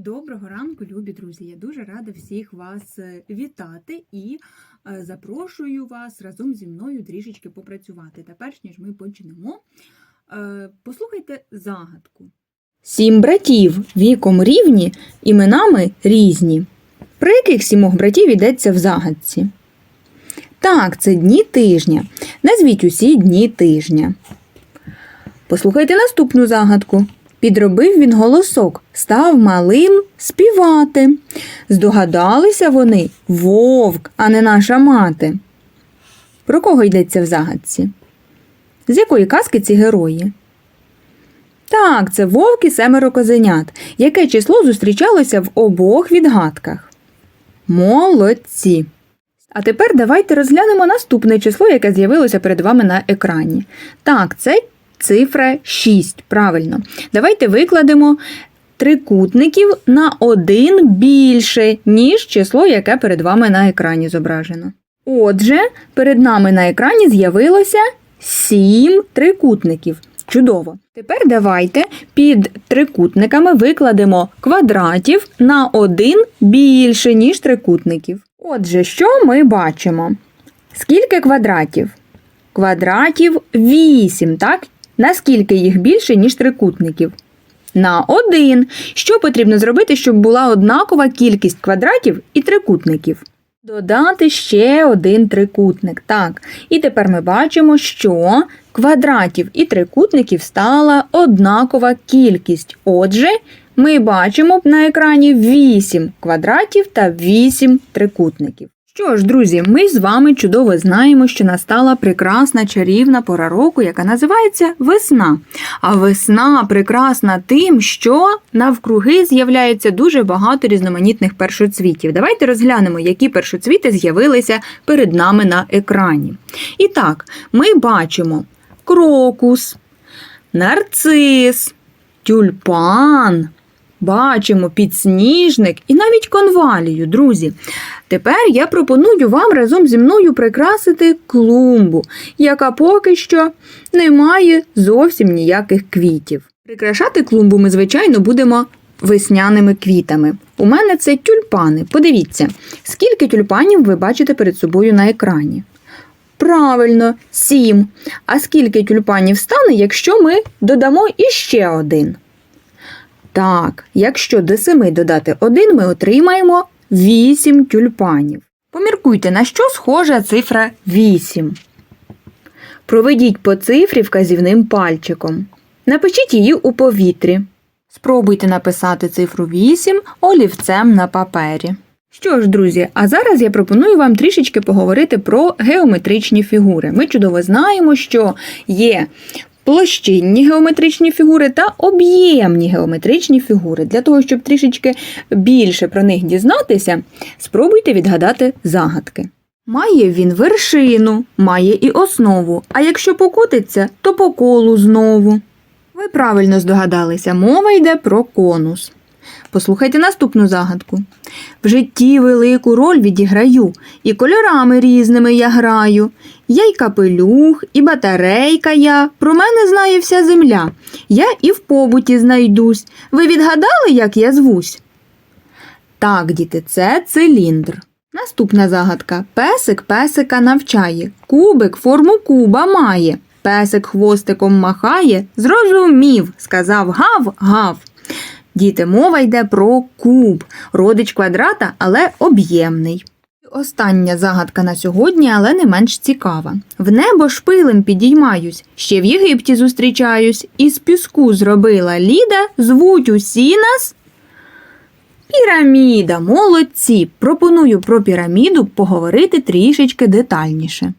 Доброго ранку, любі друзі! Я дуже рада всіх вас е, вітати і е, запрошую вас разом зі мною трішечки попрацювати. Та перш ніж ми почнемо, е, послухайте загадку. Сім братів віком рівні, іменами різні. Про яких сімох братів йдеться в загадці? Так, це дні тижня. Назвіть усі дні тижня. Послухайте наступну загадку. Підробив він голосок, став малим співати. Здогадалися вони вовк, а не наша мати. Про кого йдеться в загадці? З якої казки ці герої? Так, це вовк і семеро козенят. Яке число зустрічалося в обох відгадках? Молодці! А тепер давайте розглянемо наступне число, яке з'явилося перед вами на екрані. Так, це цифра 6. Правильно. Давайте викладемо трикутників на один більше, ніж число, яке перед вами на екрані зображено. Отже, перед нами на екрані з'явилося 7 трикутників. Чудово. Тепер давайте під трикутниками викладемо квадратів на один більше, ніж трикутників. Отже, що ми бачимо? Скільки квадратів? Квадратів 8, так? Наскільки їх більше, ніж трикутників? На 1. Що потрібно зробити, щоб була однакова кількість квадратів і трикутників? Додати ще один трикутник. Так. І тепер ми бачимо, що квадратів і трикутників стала однакова кількість. Отже, ми бачимо на екрані 8 квадратів та 8 трикутників. Що ж, друзі, ми з вами чудово знаємо, що настала прекрасна чарівна пора року, яка називається весна. А весна прекрасна тим, що навкруги з'являється дуже багато різноманітних першоцвітів. Давайте розглянемо, які першоцвіти з'явилися перед нами на екрані. І так, ми бачимо крокус, нарцис, тюльпан. Бачимо підсніжник і навіть конвалію, друзі. Тепер я пропоную вам разом зі мною прикрасити клумбу, яка поки що не має зовсім ніяких квітів. Прикрашати клумбу ми, звичайно, будемо весняними квітами. У мене це тюльпани. Подивіться, скільки тюльпанів ви бачите перед собою на екрані. Правильно, сім. А скільки тюльпанів стане, якщо ми додамо іще один? Так, якщо до 7 додати 1, ми отримаємо 8 тюльпанів. Поміркуйте, на що схожа цифра 8. Проведіть по цифрі вказівним пальчиком. Напишіть її у повітрі. Спробуйте написати цифру 8 олівцем на папері. Що ж, друзі, а зараз я пропоную вам трішечки поговорити про геометричні фігури. Ми чудово знаємо, що є площинні геометричні фігури та об'ємні геометричні фігури. Для того, щоб трішечки більше про них дізнатися, спробуйте відгадати загадки. Має він вершину, має і основу, а якщо покотиться, то по колу знову. Ви правильно здогадалися, мова йде про конус. Послухайте наступну загадку. В житті велику роль відіграю, і кольорами різними я граю. Я й капелюх, і батарейка я, про мене знає вся земля. Я і в побуті знайдусь. Ви відгадали, як я звусь? Так, діти, це циліндр. Наступна загадка. Песик песика навчає. Кубик форму куба має. Песик хвостиком махає. Зрозумів, сказав гав, гав. Діти, мова йде про куб, родич квадрата, але об'ємний. Остання загадка на сьогодні, але не менш цікава. В небо шпилем підіймаюсь, ще в Єгипті зустрічаюсь, із піску зробила Ліда, звуть усі нас. Піраміда, молодці! Пропоную про піраміду поговорити трішечки детальніше.